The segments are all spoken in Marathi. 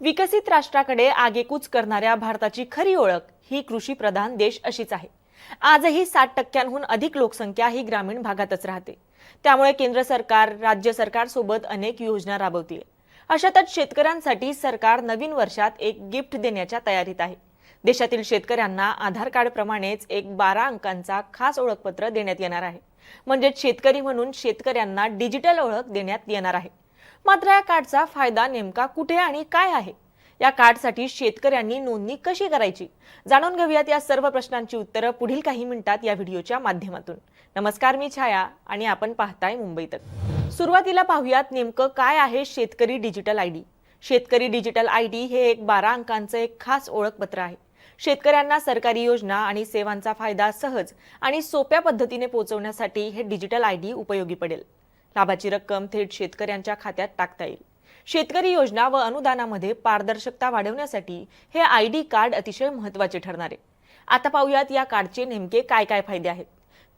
विकसित राष्ट्राकडे आगेकूच करणाऱ्या भारताची खरी ओळख ही कृषी प्रधान देश अशीच आहे. आजही साठ टक्क्यांहून अधिक लोकसंख्या ही ग्रामीण भागातच राहते. त्यामुळे केंद्र सरकार राज्य सरकार सोबत अनेक योजना राबवतील. अशातच शेतकऱ्यांसाठी सरकार नवीन वर्षात एक गिफ्ट देण्याच्या तयारीत आहे. देशातील शेतकऱ्यांना आधार कार्ड प्रमाणेच एक बारा अंकांचा खास ओळखपत्र देण्यात येणार आहे. म्हणजेच शेतकरी म्हणून शेतकऱ्यांना डिजिटल ओळख देण्यात येणार आहे. मात्र या कार्डचा फायदा नेमका कुठे आणि काय आहे? या कार्डसाठी शेतकऱ्यांनी नोंदणी कशी करायची? जाणून घेऊयात या सर्व प्रश्नांची उत्तरं पुढील काही मिनिटात या व्हिडिओच्या माध्यमातून. नमस्कार मी छाया आणि आपण पाहताय मुंबई तक. सुरुवातीला पाहूयात नेमकं काय आहे शेतकरी डिजिटल आय डी? शेतकरी डिजिटल आय डी हे एक बारा अंकांचं एक खास ओळखपत्र आहे. शेतकऱ्यांना सरकारी योजना आणि सेवांचा फायदा सहज आणि सोप्या पद्धतीने पोहोचवण्यासाठी हे डिजिटल आय डी उपयोगी पडेल. लाभाची रक्कम थेट शेतकऱ्यांच्या खात्यात टाकता येईल. शेतकरी योजना व अनुदानामध्ये पारदर्शकता वाढवण्यासाठी हे आय डी कार्ड अतिशय महत्त्वाचे ठरणार आहे. आता पाहूयात या कार्डचे नेमके काय काय फायदे आहेत.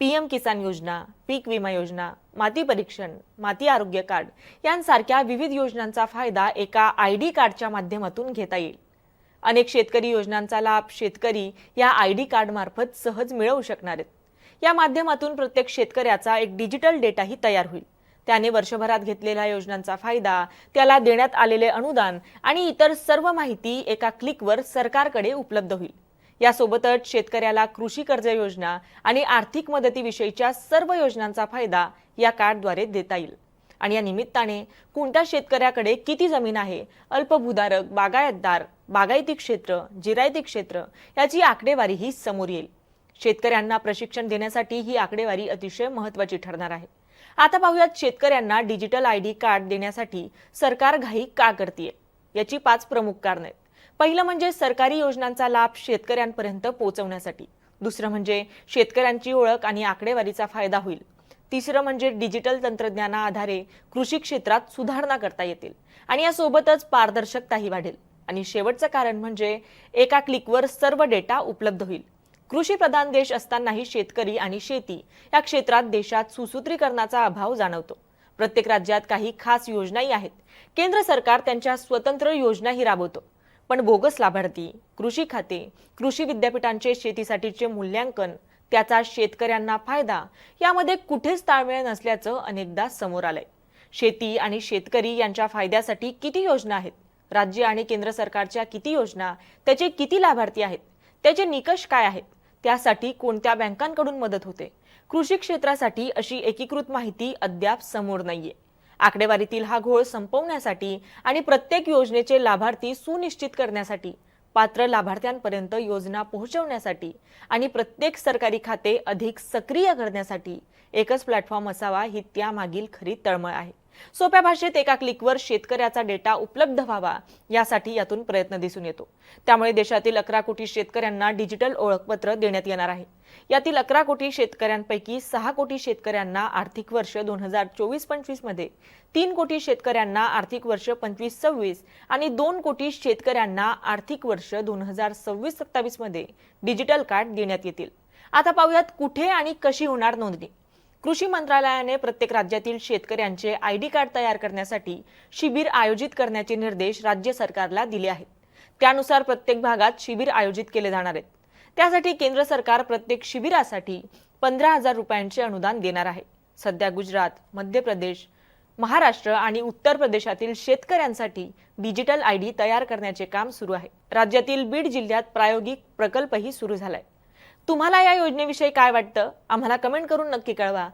पीएम किसान योजना पीक विमा योजना माती परीक्षण माती आरोग्य कार्ड यांसारख्या विविध योजनांचा फायदा एका आय डी कार्डच्या माध्यमातून घेता येईल. अनेक शेतकरी योजनांचा लाभ शेतकरी या आय डी कार्डमार्फत सहज मिळवू शकणार आहेत. या माध्यमातून प्रत्येक शेतकऱ्याचा एक डिजिटल डेटाही तयार होईल. त्याने वर्षभरात घेतलेल्या योजनांचा फायदा त्याला देण्यात आलेले अनुदान आणि इतर सर्व माहिती एका क्लिकवर सरकारकडे उपलब्ध होईल. यासोबतच शेतकऱ्याला कृषी कर्ज योजना आणि आर्थिक मदतीविषयीच्या सर्व योजनांचा फायदा या कार्डद्वारे देता येईल. आणि या निमित्ताने कोणत्या शेतकऱ्याकडे किती जमीन आहे अल्पभूधारक बागायतदार बागायती क्षेत्र जिरायती क्षेत्र याची आकडेवारीही समोर येईल. शेतकऱ्यांना प्रशिक्षण देण्यासाठी ही आकडेवारी अतिशय महत्त्वाची ठरणार आहे. आता पाहूयात शेतकऱ्यांना डिजिटल आय डी कार्ड देण्यासाठी सरकार घाई का करते याची पाच प्रमुख कारणं आहेत. पहिलं म्हणजे सरकारी योजनांचा लाभ शेतकऱ्यांपर्यंत पोहोचवण्यासाठी. दुसरं म्हणजे शेतकऱ्यांची ओळख आणि आकडेवारीचा फायदा होईल. तिसरं म्हणजे डिजिटल तंत्रज्ञाना आधारे कृषी क्षेत्रात सुधारणा करता येतील. आणि यासोबतच पारदर्शकताही वाढेल. आणि शेवटचं कारण म्हणजे एका क्लिकवर सर्व डेटा उपलब्ध होईल. कृषी प्रधान देश असतानाही शेतकरी आणि शेती या क्षेत्रात देशात सुसूत्रीकरणाचा अभाव जाणवतो. प्रत्येक राज्यात काही खास योजनाही आहेत. केंद्र सरकार त्यांच्या स्वतंत्र योजनाही राबवतो. पण बोगस लाभार्थी कृषी खाते कृषी विद्यापीठांचे शेतीसाठीचे मूल्यांकन त्याचा शेतकऱ्यांना फायदा यामध्ये कुठेच ताळमेळ नसल्याचं अनेकदा समोर आलंय. शेती आणि शेतकरी यांच्या फायद्यासाठी किती योजना आहेत? राज्य आणि केंद्र सरकारच्या किती योजना त्याचे किती लाभार्थी आहेत? त्याचे निकष काय आहेत? त्यासाठी कोणत्या बँकांकडून मदत होते? कृषी क्षेत्रासाठी अशी एकीकृत माहिती अद्याप समोर नाहीये. आकडेवारीतील हा घोळ संपवण्यासाठी आणि प्रत्येक योजनेचे लाभार्थी सुनिश्चित करण्यासाठी पात्र लाभार्थ्यांपर्यंत योजना पोहोचवण्यासाठी आणि प्रत्येक सरकारी खाते अधिक सक्रिय करण्यासाठी एकच प्लॅटफॉर्म असावा ही त्यामागील खरी तळमळ आहे. सोप्या भाषेत एका क्लिकवर शेतकऱ्याचा डेटा उपलब्ध व्हावा यासाठी यातून प्रयत्न दिसून येतो. त्यामुळे देशातील अकरा कोटी शेतकऱ्यांना डिजिटल ओळखपत्र देण्यात येणार आहे. यातील अकरा कोटी शेतकऱ्यांपैकी सहा कोटी शेतकऱ्यांना आर्थिक वर्ष दोन हजार चोवीस पंचवीसमध्ये तीन कोटी शेतकऱ्यांना आर्थिक वर्ष पंचवीस सव्वीस आणि दोन कोटी शेतकऱ्यांना आर्थिक वर्ष दोन हजार सव्वीस सत्तावीसमध्ये डिजिटल कार्ड देण्यात येतील. आता पाहूयात कुठे आणि कशी होणार नोंदणी. कृषी मंत्रालयाने प्रत्येक राज्यातील शेतकऱ्यांचे आय डी कार्ड तयार करण्यासाठी शिबिर आयोजित करण्याचे निर्देश राज्य सरकारला दिले आहेत. त्यानुसार प्रत्येक भागात शिबिर आयोजित केले जाणार आहेत. त्यासाठी केंद्र सरकार प्रत्येक शिबिरासाठी पंधरा हजार रुपयांचे अनुदान देणार आहे. सध्या गुजरात मध्य प्रदेश महाराष्ट्र आणि उत्तर प्रदेशातील शेतकऱ्यांसाठी डिजिटल आय डी तयार करण्याचे काम सुरू आहे. राज्यातील बीड जिल्ह्यात प्रायोगिक प्रकल्पही सुरू झालाय. तुम्हाला या योजनेविषयी काय वाटतं? आम्हाला कमेंट करून नक्की कळवा.